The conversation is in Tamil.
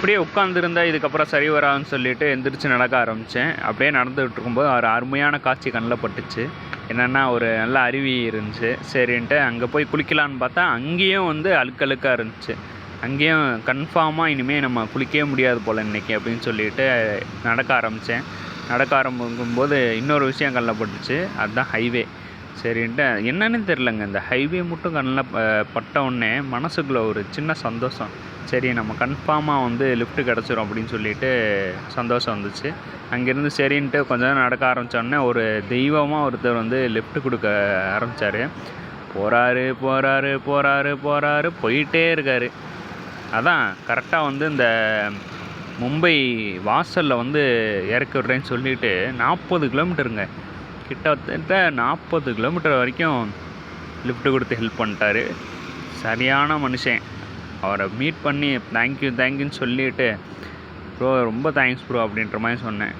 அப்படியே உட்காந்துருந்தா இதுக்கப்புறம் சரி வராதுன்னு சொல்லிட்டு எந்திரிச்சு நடக்க ஆரம்பித்தேன் அப்படியே நடந்துகிட்டு இருக்கும்போது ஒரு அருமையான காட்சி கண்ணில் பட்டுச்சு. என்னென்னா ஒரு நல்ல அருவி இருந்துச்சு. சரின்ட்டு அங்கே போய் குளிக்கலான்னு பார்த்தா அங்கேயும் வந்து அழுக்கழுக்காக இருந்துச்சு. அங்கேயும் கன்ஃபார்மாக இனிமேல் நம்ம குளிக்கவே முடியாது போல் இன்றைக்கி அப்படின்னு சொல்லிட்டு நடக்க ஆரம்பித்தேன் நடக்க ஆரம்பிக்கும்போது இன்னொரு விஷயம் கல்லப்பட்டுச்சு அதுதான் ஹைவே சரின்ட்டு என்னன்னு தெரிலங்க இந்த ஹைவே மட்டும் கண்ணில் பட்ட உடனே மனசுக்குள்ளே ஒரு சின்ன சந்தோஷம். சரி நம்ம கன்ஃபார்மாக வந்து லிஃப்ட் கிடச்சிரும் அப்படின்னு சொல்லிட்டு சந்தோஷம் வந்துச்சு. அங்கேருந்து சரின்ட்டு கொஞ்ச நேரம் நடக்க ஆரம்பிச்ச உடனே ஒரு தெய்வமாக ஒருத்தர் வந்து லிஃப்ட் கொடுக்க ஆரம்பித்தார் போகிறாரு போகிறாரு போகிறாரு போகிறாரு போயிட்டே இருக்காரு. அதான் கரெக்டாக வந்து இந்த மும்பை வாசலில் வந்து இறக்கி விட்றேன்னு சொல்லிட்டு நாற்பது கிலோமீட்டருங்க கிட்டத்தட்ட நாற்பது கிலோமீட்டர் வரைக்கும் லிஃப்ட்டு கொடுத்து ஹெல்ப் பண்ணிட்டாரு. சரியான மனுஷன். அவரை மீட் பண்ணி தேங்க்யூ தேங்க்யூன்னு சொல்லிட்டு ப்ரோ ரொம்ப தேங்க்ஸ் ப்ரோ அப்படின்ற மாதிரி சொன்னேன்.